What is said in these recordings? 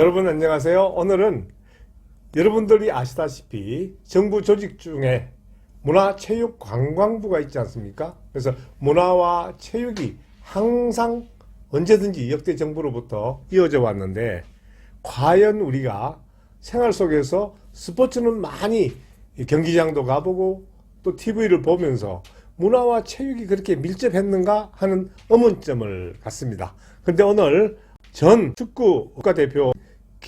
여러분 안녕하세요. 오늘은 여러분들이 아시다시피 정부 조직 중에 문화체육관광부가 있지 않습니까? 그래서 문화와 체육이 항상 언제든지 역대 정부로부터 이어져 왔는데 과연 우리가 생활 속에서 스포츠는 많이 경기장도 가보고 또 TV를 보면서 문화와 체육이 그렇게 밀접했는가 하는 의문점을 갖습니다. 근데 오늘 전 축구 국가대표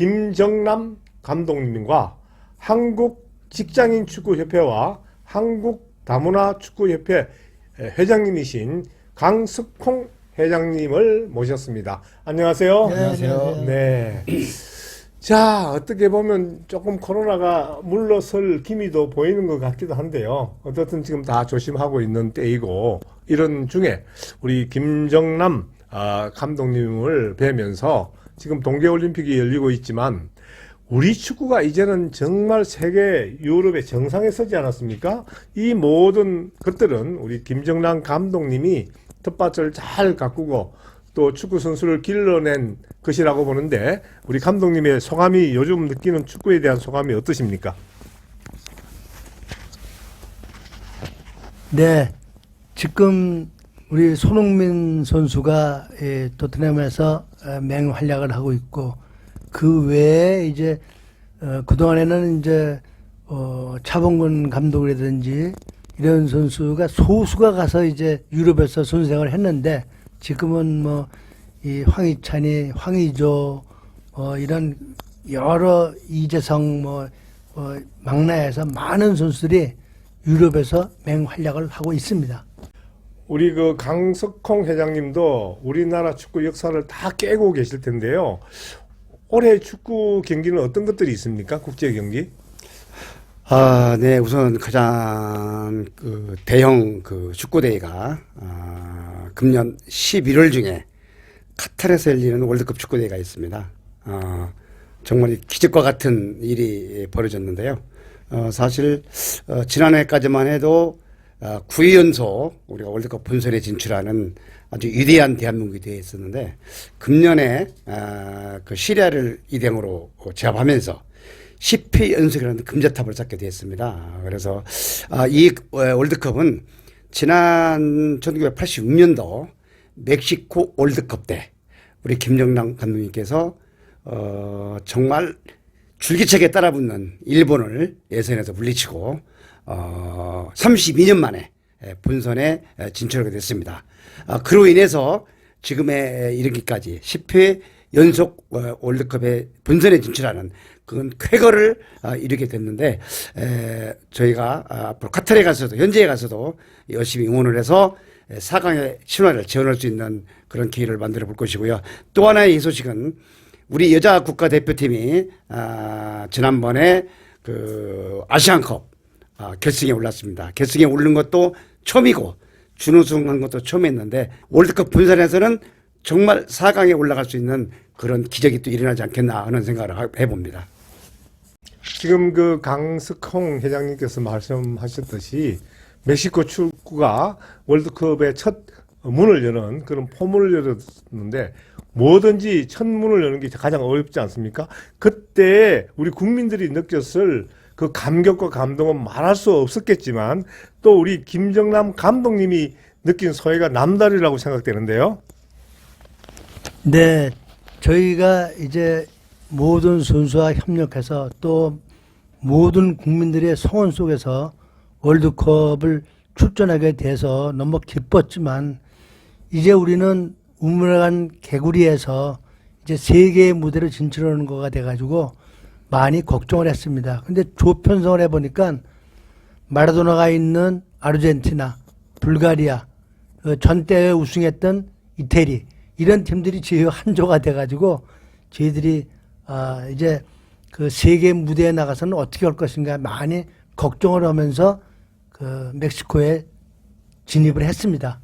김정남 감독님과 한국 직장인 축구협회와 한국 다문화 축구협회 회장님이신 강석콩 회장님을 모셨습니다. 안녕하세요. 네, 안녕하세요. 네. 자, 어떻게 보면 조금 코로나가 물러설 기미도 보이는 것 같기도 한데요. 어쨌든 지금 다 조심하고 있는 때이고, 이런 중에 우리 김정남 아, 감독님을 뵈면서 지금 동계올림픽이 열리고 있지만, 우리 축구가 이제는 정말 세계 유럽의 정상에 서지 않았습니까? 이 모든 것들은 우리 김정남 감독님이 텃밭을 잘 가꾸고 또 축구 선수를 길러낸 것이라고 보는데 우리 감독님의 소감이 요즘 느끼는 축구에 대한 소감이 어떠십니까? 네, 지금 우리 손흥민 선수가 예, 토트넘에서 어, 맹활약을 하고 있고 그 외에 이제 어, 그 동안에는 이제 어, 차범근 감독이라든지 이런 선수가 소수가 가서 이제 유럽에서 선생을 했는데 지금은 뭐 이 황희찬이 황희조 어, 이런 여러 이재성 뭐 어, 망라에서 많은 선수들이 유럽에서 맹활약을 하고 있습니다. 우리 그 강석홍 회장님도 우리나라 축구 역사를 다 깨고 계실 텐데요. 올해 축구 경기는 어떤 것들이 있습니까? 국제 경기? 아, 네, 우선 가장 그 대형 그 축구 대회가 아, 금년 11월 중에 카타르에서 열리는 월드컵 축구 대회가 있습니다. 아, 정말 기적과 같은 일이 벌어졌는데요. 어, 사실 어, 지난해까지만 해도 어, 9회 연속 우리가 월드컵 본선에 진출하는 아주 위대한 대한민국이 되어 있었는데 금년에 아, 그 시리아를 이등으로 제압하면서 10회 연속이라는 금자탑을 쌓게 됐습니다. 그래서 아, 이 어, 월드컵은 지난 1986년도 멕시코 월드컵 때 우리 김정남 감독님께서 어, 정말 줄기차게 따라붙는 일본을 예선에서 물리치고 어, 32년 만에 에, 본선에 에, 진출하게 됐습니다. 아, 그로 인해서 지금에 이르기까지 10회 연속 어, 월드컵에 본선에 진출하는 그건 쾌거를 아, 이루게 됐는데 에, 저희가 아, 앞으로 카타르에 가서도 현지에 가서도 열심히 응원을 해서 4강의 신화를 지원할 수 있는 그런 기회를 만들어 볼 것이고요. 또 하나의 이 소식은 우리 여자 국가대표팀이 아, 지난번에 그 아시안컵 아, 결승에 올랐습니다. 결승에 오른 것도 처음이고 준우승한 것도 처음이었는데 월드컵 본선에서는 정말 4강에 올라갈 수 있는 그런 기적이 또 일어나지 않겠나 하는 생각을 하- 해봅니다. 지금 그 강석홍 회장님께서 말씀하셨듯이 멕시코 축구가 월드컵의 첫 문을 여는 그런 포문을 열었는데 뭐든지 첫 문을 여는 게 가장 어렵지 않습니까? 그때 우리 국민들이 느꼈을 그 감격과 감동은 말할 수 없었겠지만 또 우리 김정남 감독님이 느낀 소외가 남다르라고 생각되는데요. 네, 저희가 이제 모든 선수와 협력해서 또 모든 국민들의 성원 속에서 월드컵을 출전하게 돼서 너무 기뻤지만 이제 우리는 우물한 개구리에서 이제 세계의 무대로 진출하는 거가 돼가지고 많이 걱정을 했습니다. 근데 조편성을 해보니까 마라도나가 있는 아르헨티나, 불가리아, 그 전대회 우승했던 이태리 이런 팀들이 저희 한조가 돼가지고 저희들이 아 이제 그 세계 무대에 나가서는 어떻게 할 것인가 많이 걱정을 하면서 그 멕시코에 진입을 했습니다.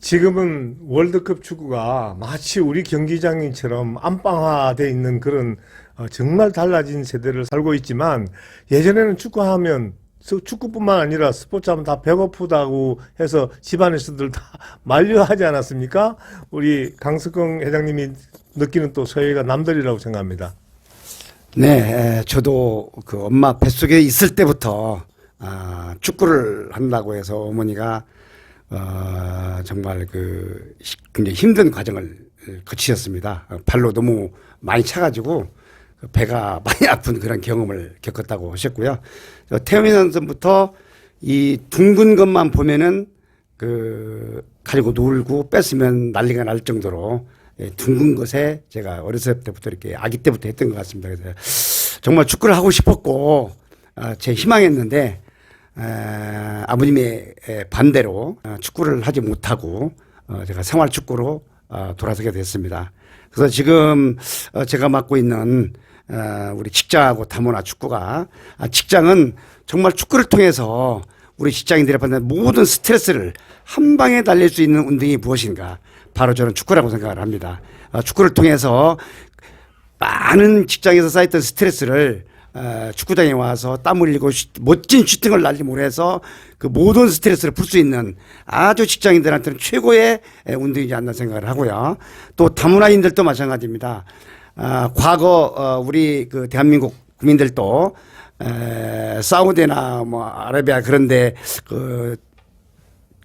지금은 월드컵 축구가 마치 우리 경기장처럼 안방화돼 있는 그런 어, 정말 달라진 세대를 살고 있지만 예전에는 축구하면 스- 축구뿐만 아니라 스포츠 하면 다 배고프다고 해서 집안에서들 다 만류하지 않았습니까? 우리 강석경 회장님이 느끼는 또 소외가 남들이라고 생각합니다. 네, 에, 저도 그 엄마 뱃속에 있을 때부터 아, 축구를 한다고 해서 어머니가 어, 정말 그 시- 굉장히 힘든 과정을 거치셨습니다. 어, 발로 너무 많이 차가지고 그 배가 많이 아픈 그런 경험을 겪었다고 하셨고요. 저 태음이 선수부터 이 둥근 것만 보면은 그 가지고 놀고 뺐으면 난리가 날 정도로 예, 둥근 것에 제가 어렸을 때부터 이렇게 아기 때부터 했던 것 같습니다. 그래서 정말 축구를 하고 싶었고 아, 제 희망했는데 에, 아버님의 에, 반대로 어, 축구를 하지 못하고 어, 제가 생활 축구로 어, 돌아서게 됐습니다. 그래서 지금 어, 제가 맡고 있는 어, 우리 직장하고 다문화 축구가 아, 직장은 정말 축구를 통해서 우리 직장인들이 받는 모든 스트레스를 한 방에 달릴 수 있는 운동이 무엇인가? 바로 저는 축구라고 생각을 합니다. 어, 축구를 통해서 많은 직장에서 쌓였던 스트레스를 어, 축구장에 와서 땀 흘리고 슈- 멋진 슈팅을 날리고 해서 그 모든 스트레스를 풀 수 있는 아주 직장인들한테는 최고의 에, 운동이지 않나 생각을 하고요. 또 다문화인들도 마찬가지입니다. 아, 과거 어, 우리 그 대한민국 국민들도 에, 사우디나 뭐 아라비아 그런데 그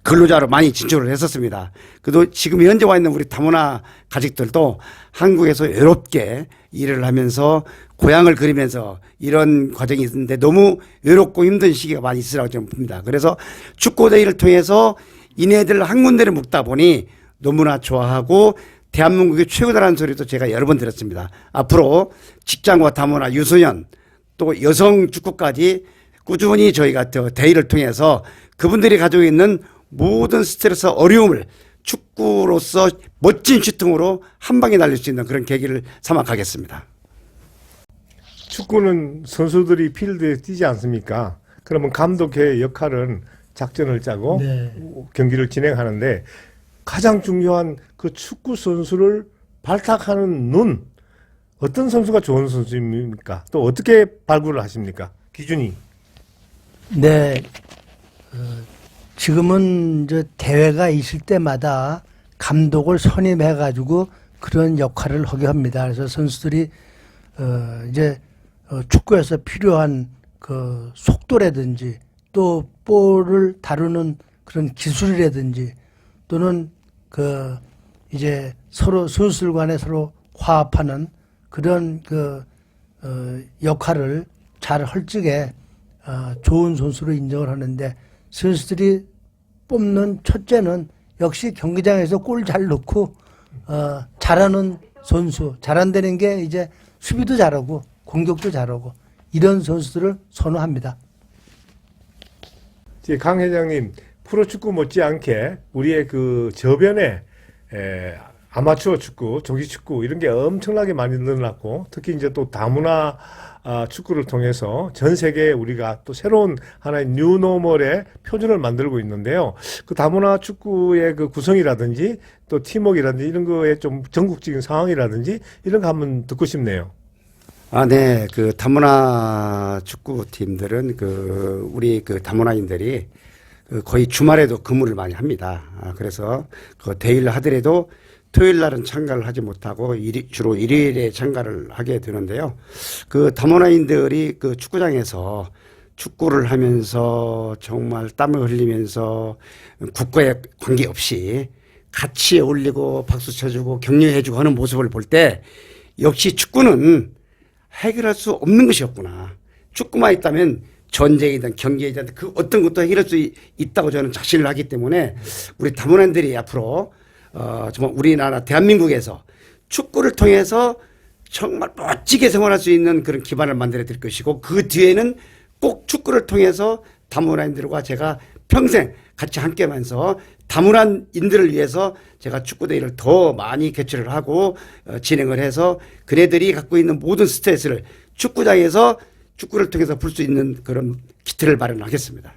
근로자로 많이 진출을 했었습니다. 그래도 지금 현재 와 있는 우리 다문화 가족들도 한국에서 외롭게 일을 하면서 고향을 그리면서 이런 과정이 있는데 너무 외롭고 힘든 시기가 많이 있으라고 저는 봅니다. 그래서 축구대회를 통해서 이네들 한 군데를 묶다 보니 너무나 좋아하고 대한민국의 최고다라는 소리도 제가 여러 번 들었습니다. 앞으로 직장과 다문화 유소년 또 여성 축구까지 꾸준히 저희가 저 대회를 통해서 그분들이 가지고 있는 모든 스트레스 어려움을 축구로서 멋진 슈팅으로 한 방에 날릴 수 있는 그런 계기를 삼아 가겠습니다. 축구는 선수들이 필드에 뛰지 않습니까? 그러면 감독의 역할은 작전을 짜고 네. 경기를 진행하는데 가장 중요한 그 축구 선수를 발탁하는 눈 어떤 선수가 좋은 선수입니까? 또 어떻게 발굴을 하십니까? 기준이 네. 어, 지금은 이제 대회가 있을 때마다 감독을 선임해 가지고 그런 역할을 하게 합니다. 그래서 선수들이 어 이제 어, 축구에서 필요한 그 속도라든지 또 볼을 다루는 그런 기술이라든지 또는 그 이제 서로 선수들 간에 서로 화합하는 그런 그 어, 역할을 잘할 적에 어, 좋은 선수로 인정을 하는데 선수들이 뽑는 첫째는 역시 경기장에서 골 잘 넣고 어, 잘하는 선수 잘한다는 게 이제 수비도 잘하고 공격도 잘하고 이런 선수들을 선호합니다. 강 회장님 프로축구 못지않게 우리의 그 저변에 에, 아마추어 축구, 조기 축구 이런 게 엄청나게 많이 늘어났고 특히 이제 또 다문화 아, 축구를 통해서 전 세계에 우리가 또 새로운 하나의 뉴노멀의 표준을 만들고 있는데요. 그 다문화 축구의 그 구성이라든지 또 팀워크라든지 이런 거에 좀 전국적인 상황이라든지 이런 거 한번 듣고 싶네요. 아, 네. 그 다문화 축구팀들은 그 우리 그 다문화인들이 그 거의 주말에도 근무를 많이 합니다. 아, 그래서 그 대일 하더라도 토요일 날은 참가를 하지 못하고 일이, 주로 일요일에 참가를 하게 되는데요. 그 다문화인들이 그 축구장에서 축구를 하면서 정말 땀을 흘리면서 국가에 관계없이 같이 어울리고 박수 쳐주고 격려해주고 하는 모습을 볼 때 역시 축구는 해결할 수 없는 것이었구나. 축구만 있다면 전쟁이든 경기이든 그 어떤 것도 해결할 수 있- 있다고 저는 자신을 하기 때문에 우리 다문화인들이 앞으로 어 정말 우리나라 대한민국에서 축구를 통해서 정말 멋지게 생활할 수 있는 그런 기반을 만들어 드릴 것이고 그 뒤에는 꼭 축구를 통해서 다문화인들과 제가 평생 같이 함께하면서 다문화인들을 위해서 제가 축구 대회를 더 많이 개최를 하고 어, 진행을 해서 그네들이 갖고 있는 모든 스트레스를 축구장에서 축구를 통해서 풀 수 있는 그런 키트를 마련하겠습니다.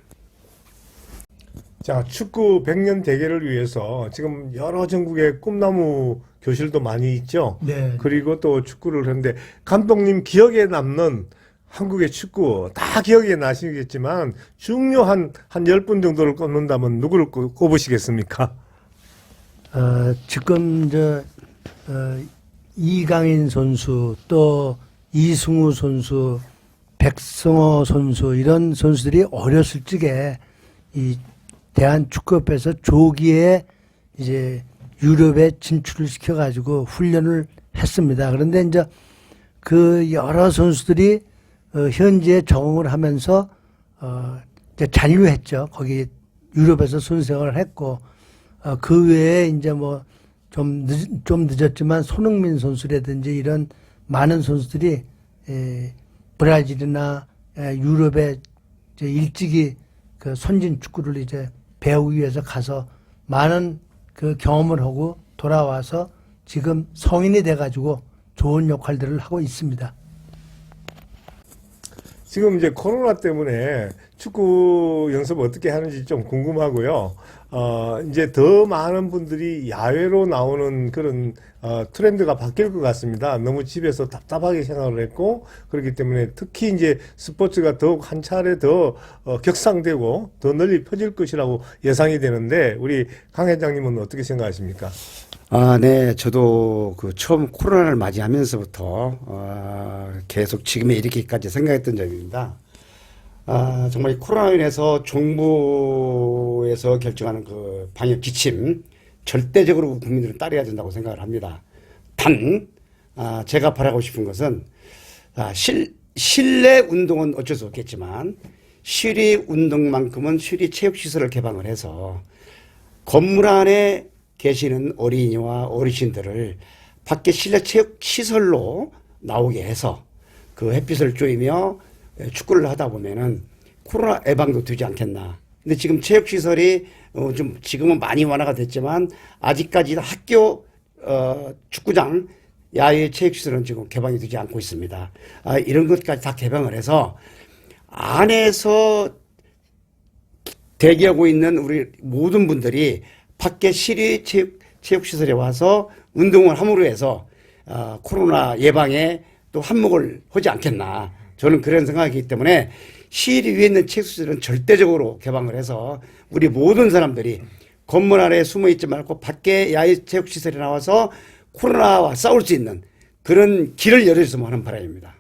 자, 축구 100년 대계를 위해서 지금 여러 전국의 꿈나무 교실도 많이 있죠. 네. 그리고 또 축구를 하는데 감독님 기억에 남는 한국의 축구 다 기억이 나시겠지만 중요한 한 열 분 정도를 꼽는다면 누구를 꼽- 꼽으시겠습니까? 어, 지금 저 어, 이강인 선수 또 이승우 선수, 백성호 선수 이런 선수들이 어렸을 적에 이 대한 축구협회에서 조기에 이제 유럽에 진출을 시켜가지고 훈련을 했습니다. 그런데 이제 그 여러 선수들이 어, 현지에 적응을 하면서 어, 이제 잔류했죠. 거기 유럽에서 선생을 했고 어, 그 외에 이제 뭐좀 늦었지만 손흥민 선수라든지 이런 많은 선수들이 에, 브라질이나 에, 유럽에 이제 일찍이 그 선진 축구를 이제 배우기 위해서 가서 많은 그 경험을 하고 돌아와서 지금 성인이 돼가지고 좋은 역할들을 하고 있습니다. 지금 이제 코로나 때문에 축구 연습 어떻게 하는지 좀 궁금하고요. 어, 이제 더 많은 분들이 야외로 나오는 그런 어, 트렌드가 바뀔 것 같습니다. 너무 집에서 답답하게 생각을 했고 그렇기 때문에 특히 이제 스포츠가 더욱 한 차례 더 어, 격상되고 더 널리 퍼질 것이라고 예상이 되는데 우리 강 회장님은 어떻게 생각하십니까? 아, 네. 저도 그 처음 코로나를 맞이하면서부터 어, 계속 지금에 이르기까지 생각했던 점입니다. 아, 정말 이 코로나로 인해서 정부에서 결정하는 그 방역 지침 절대적으로 국민들은 따라야 된다고 생각을 합니다. 단, 아, 제가 바라고 싶은 것은 아, 실, 실내 운동은 어쩔 수 없겠지만 실외 운동만큼은 실외 체육시설을 개방을 해서 건물 안에 계시는 어린이와 어르신들을 밖에 실내 체육 시설로 나오게 해서 그 햇빛을 쬐며 축구를 하다 보면은 코로나 예방도 되지 않겠나. 근데 지금 체육 시설이 어좀 지금은 많이 완화가 됐지만 아직까지 학교 어 축구장 야외 체육 시설은 지금 개방이 되지 않고 있습니다. 아 이런 것까지 다 개방을 해서 안에서 대기하고 있는 우리 모든 분들이 밖에 시리 체육, 체육시설에 와서 운동을 함으로 해서 어, 코로나 예방에 또 한몫을 하지 않겠나. 저는 그런 생각이기 때문에 시리 위에 있는 체육시설은 절대적으로 개방을 해서 우리 모든 사람들이 건물 안에 숨어 있지 말고 밖에 야외 체육시설에 나와서 코로나와 싸울 수 있는 그런 길을 열어줬으면 하는 바람입니다.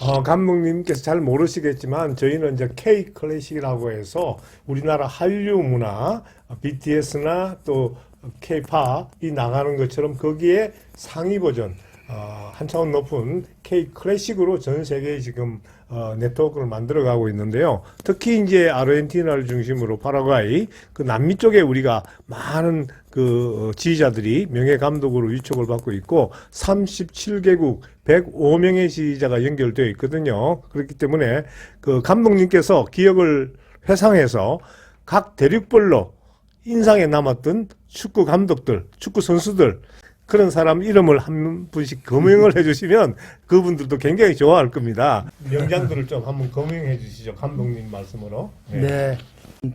어, 감독님께서 잘 모르시겠지만 저희는 이제 K 클래식이라고 해서 우리나라 한류 문화, BTS나 또 K-팝이 나가는 것처럼 거기에 상위 버전, 어, 한 차원 높은 K 클래식으로 전 세계에 지금 어, 네트워크를 만들어가고 있는데요. 특히 이제 아르헨티나를 중심으로 파라과이, 그 남미 쪽에 우리가 많은 그 어, 지휘자들이 명예 감독으로 위촉을 받고 있고 37개국 105명의 지휘자가 연결되어 있거든요. 그렇기 때문에 그 감독님께서 기억을 회상해서 각 대륙별로 인상에 남았던 축구 감독들, 축구 선수들 그런 사람 이름을 한 분씩 거명을 해주시면 그분들도 굉장히 좋아할 겁니다. 명장들을 좀 한번 거명해 주시죠. 감독님 말씀으로. 네.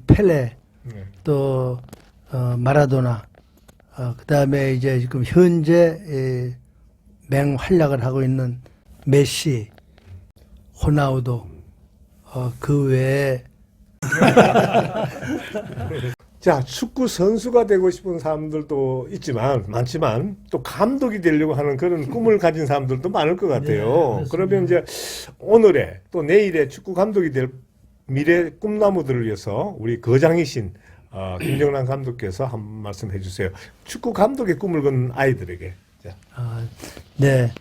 펠레 네. 또 어, 마라도나 어, 그 다음에 이제 지금 현재 에, 맹활약을 하고 있는 메시, 호나우도 어, 그 외에 자, 축구 선수가 되고 싶은 사람들도 있지만, 많지만, 또 감독이 되려고 하는 그런 꿈을 가진 사람들도 많을 것 같아요. 네, 그러면 이제 오늘의 또 내일의 축구 감독이 될 미래 꿈나무들을 위해서 우리 거장이신 어, 김정란 감독께서 한 말씀 해주세요. 축구 감독의 꿈을 건 아이들에게. 자, 아, 네.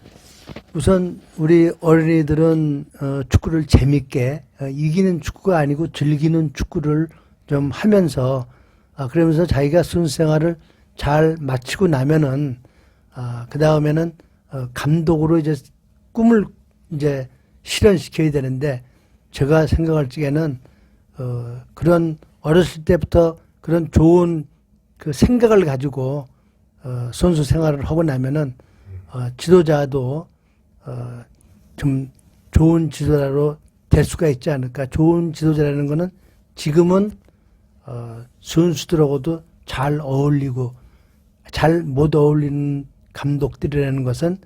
우선 우리 어린이들은 어, 축구를 재밌게 어, 이기는 축구가 아니고 즐기는 축구를 좀 하면서 아, 그러면서 자기가 순수 생활을 잘 마치고 나면은 아, 그 다음에는 어, 감독으로 이제 꿈을 이제 실현시켜야 되는데 제가 생각할 적에는 어, 그런 어렸을 때부터 그런 좋은 그 생각을 가지고 어, 선수 생활을 하고 나면은 어, 지도자도 어, 좀 좋은 지도자로 될 수가 있지 않을까. 좋은 지도자라는 거는 지금은 어, 선수들하고도 잘 어울리고 잘 못 어울리는 감독들이라는 것은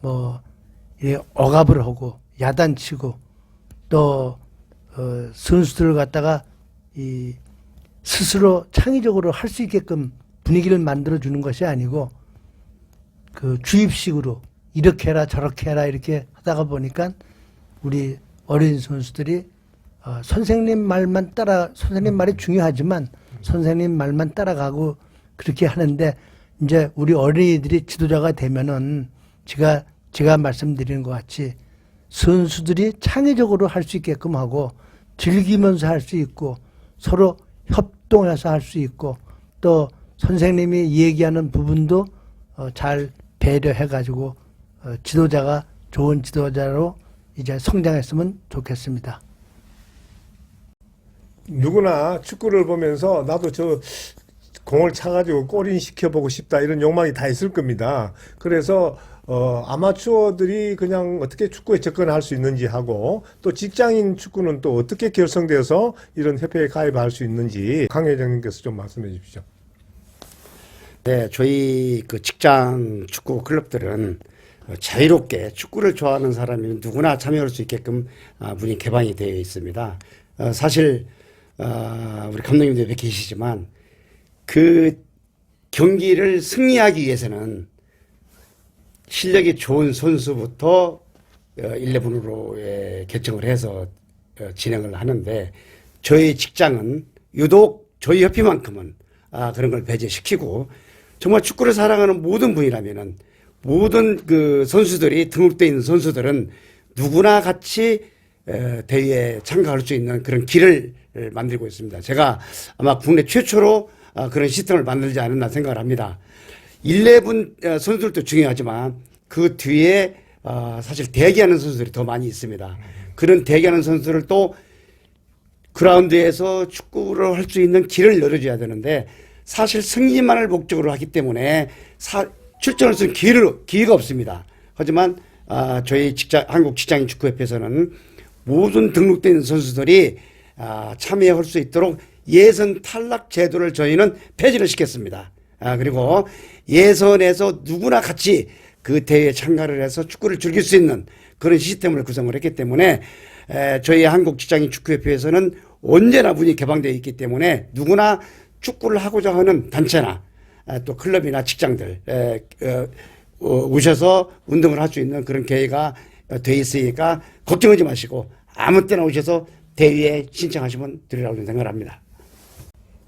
뭐이 억압을 하고 야단치고 또 어, 선수들을 갖다가 이 스스로 창의적으로 할 수 있게끔 분위기를 만들어 주는 것이 아니고 그 주입식으로 이렇게 해라 저렇게 해라 이렇게 하다가 보니까 우리 어린 선수들이 어, 선생님 말만 따라 선생님 말이 중요하지만 선생님 말만 따라가고 그렇게 하는데 이제 우리 어린이들이 지도자가 되면은 제가 제가 말씀드리는 것 같이 선수들이 창의적으로 할 수 있게끔 하고 즐기면서 할 수 있고 서로 협동해서 할 수 있고 또 선생님이 얘기하는 부분도 어, 잘 배려해 가지고 어, 지도자가 좋은 지도자로 이제 성장했으면 좋겠습니다. 누구나 축구를 보면서 나도 저 공을 차가지고 골인 시켜보고 싶다 이런 욕망이 다 있을 겁니다. 그래서 어, 아마추어들이 그냥 어떻게 축구에 접근할 수 있는지 하고 또 직장인 축구는 또 어떻게 결성돼서 이런 협회에 가입할 수 있는지 강 회장님께서 좀 말씀해 주십시오. 네, 저희 그 직장 축구 클럽들은 어, 자유롭게 축구를 좋아하는 사람이 누구나 참여할 수 있게끔 아, 문이 개방이 되어 있습니다. 어, 사실 어, 우리 감독님도 옆에 계시지만 그 경기를 승리하기 위해서는 실력이 좋은 선수부터 어, 11으로 예, 결정을 해서 어, 진행을 하는데 저희 직장은 유독 저희 협회만큼은 아, 그런 걸 배제시키고 정말 축구를 사랑하는 모든 분이라면은 모든 그 선수들이 등록돼 있는 선수들은 누구나 같이 에, 대회에 참가할 수 있는 그런 길을 만들고 있습니다. 제가 아마 국내 최초로 아, 그런 시스템을 만들지 않았나 생각을 합니다. 11 어, 선수들도 중요하지만 그 뒤에 어, 사실 대기하는 선수들이 더 많이 있습니다. 그런 대기하는 선수들을 또 그라운드에서 축구를 할 수 있는 길을 열어줘야 되는데 사실 승리만을 목적으로 하기 때문에 사, 출전할 수 있는 기회를, 기회가 없습니다. 하지만 아, 저희 직장 한국 직장인 축구협회에서는 모든 등록된 선수들이 아, 참여할 수 있도록 예선 탈락 제도를 저희는 폐지를 시켰습니다. 아, 그리고 예선에서 누구나 같이 그 대회에 참가를 해서 축구를 즐길 수 있는 그런 시스템을 구성을 했기 때문에 에, 저희 한국 직장인 축구협회에서는 언제나 문이 개방되어 있기 때문에 누구나 축구를 하고자 하는 단체나 에, 또 클럽이나 직장들 에, 어, 어, 오셔서 운동을 할 수 있는 그런 계획가 돼 있으니까 걱정하지 마시고 아무 때나 오셔서 대회에 신청하시면 드리라고 생각을 합니다.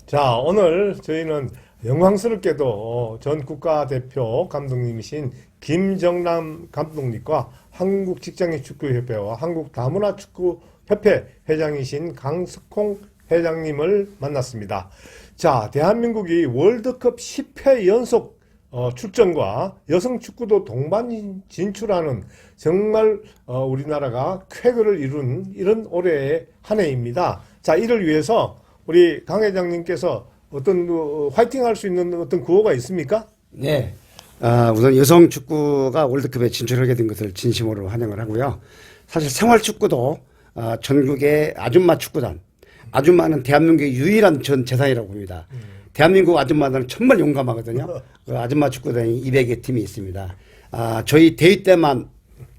자, 오늘 저희는 영광스럽게도 전 국가대표 감독님이신 김정남 감독님과 한국 직장인 축구협회와 한국 다문화 축구협회 회장이신 강석홍 회장님을 만났습니다. 자, 대한민국이 월드컵 10회 연속 어, 출전과 여성 축구도 동반 진출하는 정말 어, 우리나라가 쾌거를 이룬 이런 올해의 한 해입니다. 자, 이를 위해서 우리 강 회장님께서 어떤 어, 화이팅 할 수 있는 어떤 구호가 있습니까? 네. 아, 우선 여성 축구가 월드컵에 진출하게 된 것을 진심으로 환영을 하고요. 사실 생활 축구도 아, 전국의 아줌마 축구단, 아줌마는 대한민국의 유일한 전 재산이라고 봅니다. 대한민국 아줌마들은 정말 용감하거든요. 그 아줌마 축구단이 200여 팀이 있습니다. 아, 저희 대회 때만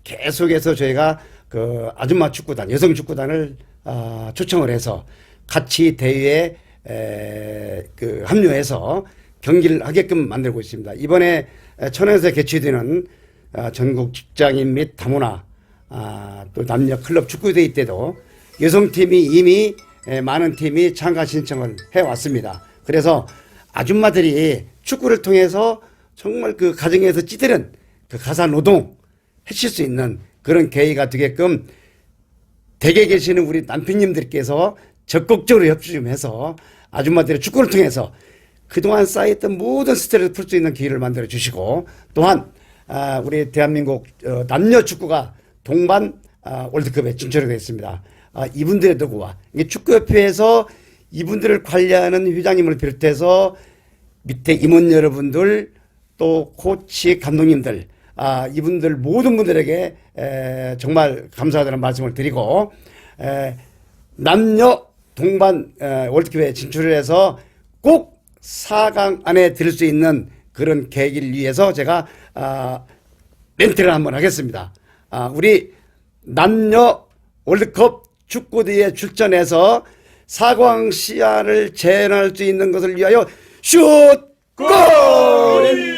계속해서 저희가 그 아줌마 축구단, 여성 축구단을 아, 초청을 해서 같이 대회에 에, 그 합류해서 경기를 하게끔 만들고 있습니다. 이번에 천안에서 개최되는 아, 전국 직장인 및 다문화 아, 또 남녀 클럽 축구 대회 때도 여성팀이 이미 에, 많은 팀이 참가 신청을 해 왔습니다. 그래서 아줌마들이 축구를 통해서 정말 그 가정에서 찌들은 그 가사 노동 해칠 수 있는 그런 계기가 되게끔 댁에 계시는 우리 남편님들께서 적극적으로 협조 좀 해서 아줌마들의 축구를 통해서 그동안 쌓였던 모든 스트레스를 풀 수 있는 기회를 만들어 주시고 또한 아, 우리 대한민국 어, 남녀 축구가 동반 아, 월드컵에 진출하게 됐습니다. 아, 이분들의 도구와 축구협회에서 이분들을 관리하는 회장님을 비롯해서 밑에 임원 여러분들 또 코치 감독님들 아 이분들 모든 분들에게 에, 정말 감사하다는 말씀을 드리고 에, 남녀 동반 에, 월드컵에 진출을 해서 꼭 4강 안에 들 수 있는 그런 계기를 위해서 제가 아, 멘트를 한번 하겠습니다. 아, 우리 남녀 월드컵 축구대회에 출전해서 사광 시야를 재현할 수 있는 것을 위하여 슛! 골!